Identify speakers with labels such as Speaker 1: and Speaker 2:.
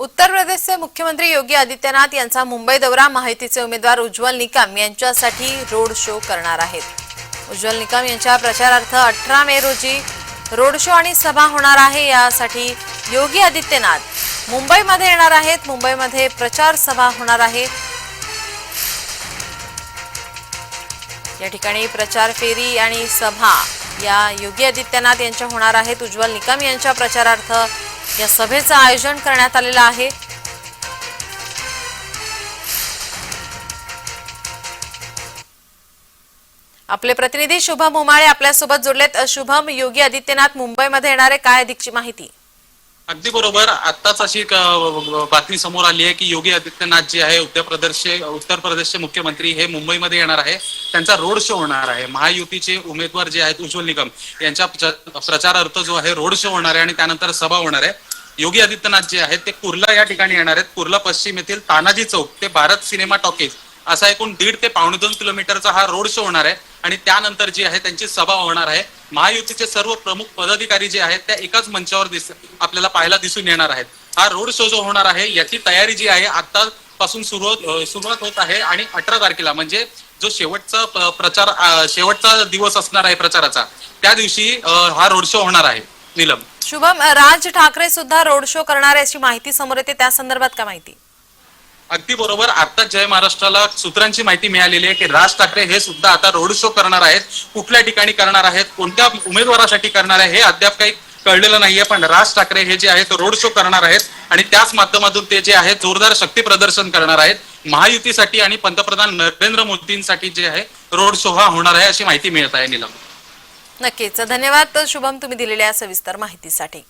Speaker 1: उत्तर प्रदेशचे मुख्यमंत्री योगी आदित्यनाथ यांचा मुंबई दौरा माहितीचे उमेदवार उज्ज्वल निकम यांच्यासाठी रोड शो करणार आहेत. उज्ज्वल निकम यांच्या प्रचारार्थ अठरा मे रोजी रोड शो आणि सभा होणार आहे. यासाठी योगी आदित्यनाथ मुंबईमध्ये येणार आहेत. मुंबईमध्ये प्रचार सभा होणार आहे. या ठिकाणी प्रचार फेरी आणि सभा या योगी आदित्यनाथ यांच्या होणार आहेत. उज्ज्वल निकम यांच्या प्रचारार्थ या सभेचं आयोजन करण्यात आलेलं आहे. आपले प्रतिनिधी शुभम उमाळे आपल्यासोबत जोडलेत. शुभम योगी आदित्यनाथ मुंबईमध्ये येणारे काय अधिकची माहिती?
Speaker 2: अगदी बरोबर. आताच अशी एक, बातमी समोर आली आहे की योगी आदित्यनाथ जे आहे उत्तर प्रदेशचे उत्तर प्रदेशचे मुख्यमंत्री हे मुंबईमध्ये येणार आहे. त्यांचा रोड शो होणार आहे. महायुतीचे उमेदवार जे आहेत उज्ज्वल निगम यांच्या प्रचारार्थ जो आहे रोड शो होणार आहे आणि त्यानंतर सभा होणार आहे. योगी आदित्यनाथ जे आहेत ते कुर्ला या ठिकाणी येणार आहेत. कुर्ला पश्चिम येथील तानाजी चौक ते भारत सिनेमा टॉकीज असा एकूण दीड ते पावणे दोन किलोमीटरचा हा रोड शो होणार आहे. आणि त्यानंतर जी आहे त्यांची सभा होणार आहे. महायुतीचे सर्व प्रमुख पदाधिकारी जे आहेत त्या एकाच मंचावर दिस आपल्याला पाहायला दिसून येणार आहेत. हा रोड शो जो होणार आहे याची तयारी जी आहे आतापासून सुरुवात सुरुवात होत आहे. आणि अठरा तारखेला म्हणजे जो शेवटचा प्रचार शेवटचा दिवस असणार आहे प्रचाराचा त्या दिवशी हा रोड शो होणार आहे. नीलम.
Speaker 1: शुभम राज ठाकरे सुद्धा रोड शो करणार आहे अशी माहिती समोर येते. त्या संदर्भात काय माहिती?
Speaker 2: अगदी बरोबर. आता जय महाराष्ट्राला सूत्रांची माहिती मिळालेली आहे की राज ठाकरे हे सुद्धा आता रोड शो करणार आहेत. कुठल्या ठिकाणी करणार आहेत? कोणत्या उमेदवारासाठी करणार आहे? हे अद्याप काही कळलेलं नाहीये पण राज ठाकरे हे जे आहेत रोड शो करणार आहेत. आणि त्याच माध्यमातून ते जे आहे जोरदार शक्ती प्रदर्शन करणार आहेत. महायुतीसाठी आणि पंतप्रधान नरेंद्र मोदींसाठी जे आहे रोड शो हा होणार आहे अशी माहिती मिळत आहे नीलम.
Speaker 1: नक्कीच. धन्यवाद. शुभम तुम्ही दिलेल्या सविस्तर माहितीसाठी.